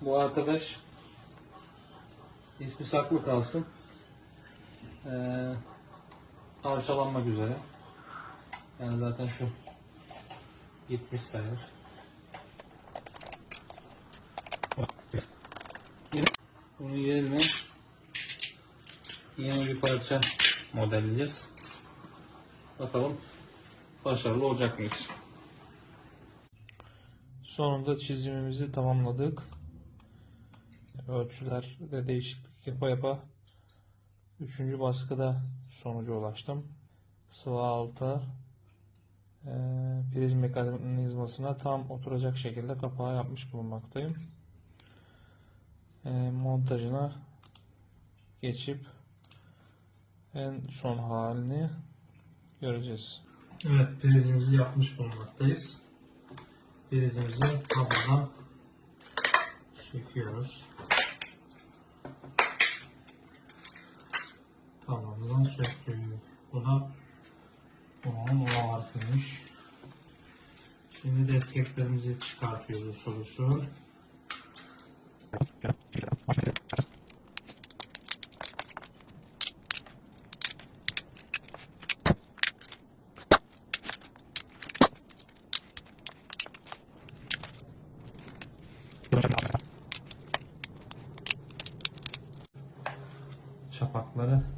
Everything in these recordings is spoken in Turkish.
Bu arkadaş ismi saklı kalsın. Ee, parçalanmak üzere. Yani zaten şu gitmiş sayılır. Bunun yerine yeni bir parça modelleyeceğiz. Bakalım başarılı olacak mıyız? Sonunda çizimimizi tamamladık. Ölçülerde değişiklik yapa yapa 3. baskıda sonuca ulaştım. Sıvı altı e, priz mekanizmasına tam oturacak şekilde kapağı yapmış bulunmaktayım. E, montajına geçip en son halini göreceğiz. Evet prizimizi yapmış bulunmaktayız. Prizimizi kablodan çekiyoruz. Tamamen söktük. Bu da bunun O harfiymiş. Şimdi desteklerimizi çıkartıyoruz usul. Çapakları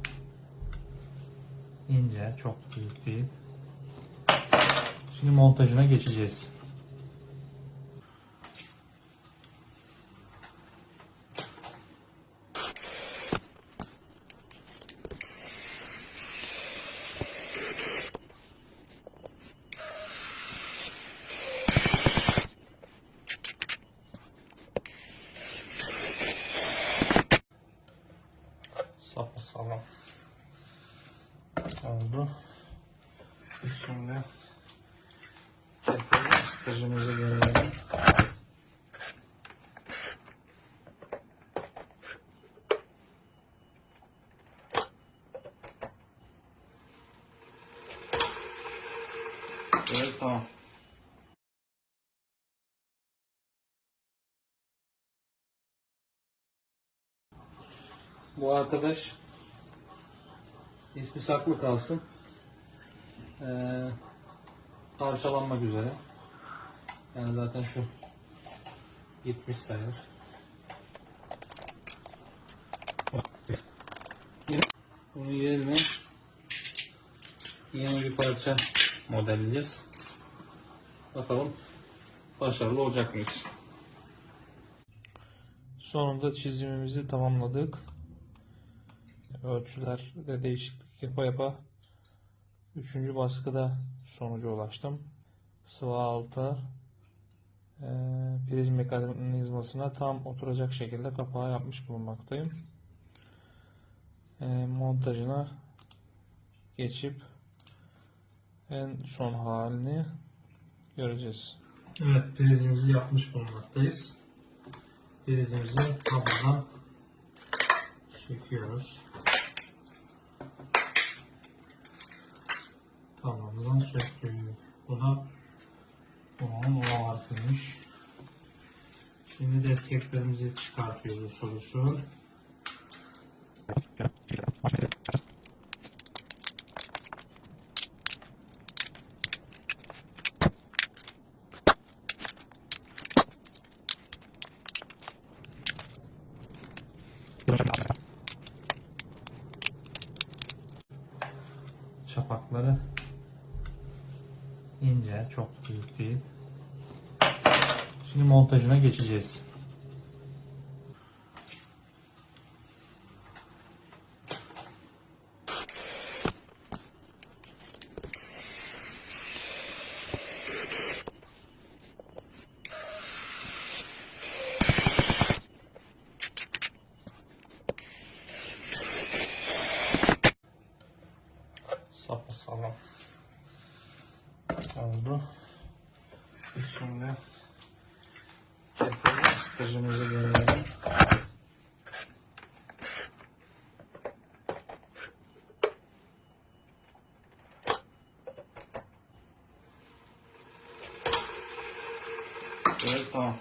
ince, çok büyük değil. Şimdi montajına geçeceğiz. Oldu. Şimdi kettle'ın stajımızı gelelim. Evet tamam. Bu arkadaş ismi saklı kalsın. Ee, parçalanmak üzere. Yani zaten şu gitmiş sayılır. Bunun yerine yeni bir parça modelleyeceğiz. Bakalım başarılı olacak mıyız? Sonunda çizimimizi tamamladık. Ölçülerde değişiklik yapa yapa 3. baskıda sonuca ulaştım. Sıvı altı e, priz mekanizmasına tam oturacak şekilde kapağı yapmış bulunmaktayım. E, montajına geçip en son halini göreceğiz. Evet prizimizi yapmış bulunmaktayız. Prizimizi kablodan çekiyoruz. Tamamen söktük. Bu da bunun O harfiymiş. Şimdi desteklerimizi çıkartıyoruz usul usul. Çapakları ince, çok büyük değil. Şimdi montajına geçeceğiz. Oldu. Şimdi kettle'ın stajımızı gelelim. Evet tamam.